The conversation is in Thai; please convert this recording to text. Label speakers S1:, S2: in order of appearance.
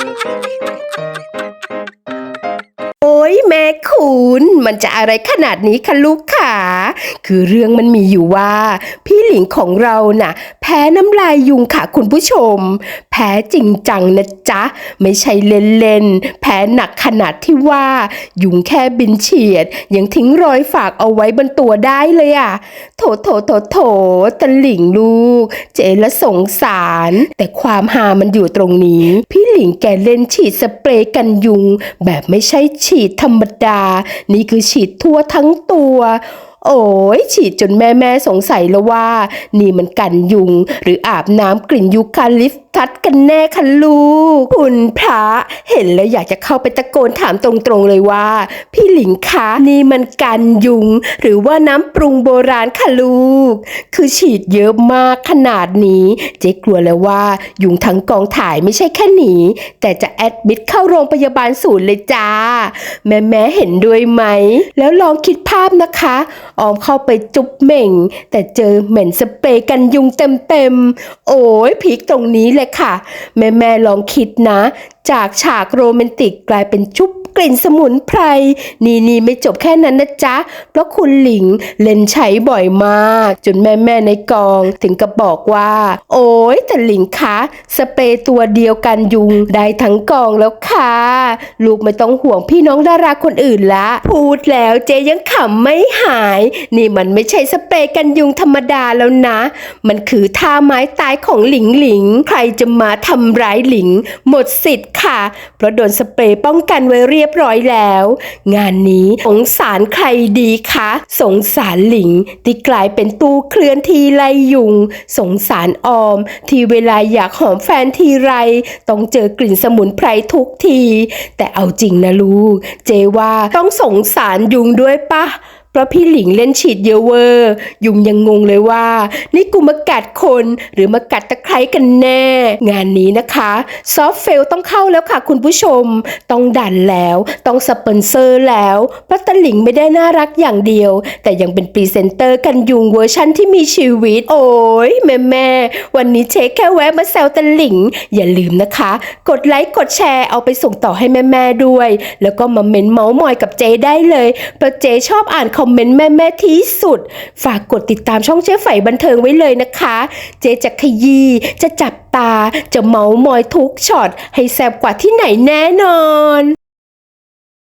S1: Thank you. มันจะอะไรขนาดนี้คะลูกขาคือเรื่องมันมีอยู่ว่า พี่หลิงของเราน่ะ แพ้น้ำลายยุงค่ะคุณผู้ชม แพ้จริงจังนะจ๊ะ ไม่ใช่เล่นๆ แพ้หนักขนาดที่ว่า ยุงแค่บินเฉียด ยังทิ้งรอยฝากเอาไว้บนตัวได้เลยอะ โถโถโถโถตะหลิงลูก เจละสงสาร แต่ความหามันอยู่ตรงนี้ พี่หลิงแกเล่นฉีดสเปรย์กันยุง แบบไม่ใช่ฉีดธรรมดานี่คือฉีดทั่วทั้งตัว โอ้ยฉีดจนแม่แม่สงสัยแล้วว่า นี่มันกันยุง หรืออาบน้ำกลิ่นยูคาลิปทัสกันแน่คะลูก คุณพระเห็นแล้วอยากจะเข้าไปตะโกนถามตรงๆเลยว่า พี่หลิงคะนี่มันกันยุง หรือว่าน้ำปรุงโบราณคะลูก คือฉีดเยอะมากขนาดนี้ เจ๊กลัวแล้วว่า ยุงทั้งกองถ่ายไม่ใช่แค่หนีแต่จะแอดมิดเข้าโรงพยาบาลศูนย์เลยจ้า แม่แม่เห็นด้วยไหม แล้วลองคิดภาพนะคะออมเข้าไปจุ๊บเหม่ง แต่เจอเหม็นสเปรย์กันยุงเต็มๆโอ้ยพีคตรงนี้เลยค่ะ แม่แม่ลองคิดนะ จากฉากโรแมนติกกลายเป็นจุ๊บ กลิ่นสมุนไพร นี่นี่ไม่จบแค่นั้นนะจ๊ะ เพราะคุณหลิงเล่นใช้บ่อยมาก จนแม่แม่ในกองถึงกับบอกว่า โอ้ยแต่หลิงคะ สเปรย์ตัวเดียวกันยุงได้ทั้งกองแล้วค่ะ ลูกไม่ต้องห่วงพี่น้องดาราคนอื่นละ พูดแล้วเจยังขำไม่หาย นี่มันไม่ใช่สเปรย์กันยุงธรรมดาแล้วนะ มันคือท่าไม้ตายของหลิงหลิง ใครจะมาทำร้ายหลิง หมดสิทธิ์ค่ะ เพราะโดนสเปรย์ป้องกันไว้เรียบร้อยแล้ว งานนี้สงสารใครดีคะ สงสารหลิงที่กลายเป็นตู้เคลื่อนทีไรยุง สงสารออม ที่เวลาอยากหอมแฟนทีไรต้องเจอกลิ่นสมุนไพรทุกที แต่เอาจริงนะลูก เจว่าต้องสงสารยุงด้วยปะ เพราะพี่หลิงเล่นฉีดเยอะเวอร์ ยุงยังงงเลยว่า นี่กูมากัดคนหรือมากัดตะไคร้กันแน่ งานนี้นะคะซอฟเฟลต้องเข้าแล้วค่ะคุณผู้ชม ต้องดันแล้วต้องสปอนเซอร์แล้วเพราะตะหลิงไม่ได้น่ารักอย่างเดียว แต่ยังเป็นพรีเซนเตอร์กันยุงเวอร์ชั่นที่มีชีวิต โอ้ยแม่แม่วันนี้เช็คแค่แวะมาแซวตะหลิง อย่าลืมนะคะ กดไลค์กดแชร์เอาไปส่งต่อให้แม่ๆด้วย แล้วก็มาเม้นเมาส์มอยกับเจได้เลยเพราะเจชอบอ่านคอมเมนต์แม่ๆที่สุด ฝากกดติดตามช่องเจ๊ไฝบันเทิงไว้เลยนะคะ เจจะขยี้จะจับตา จะเมาส์มอยทุกช็อตให้แซบกว่าที่ไหนแน่นอน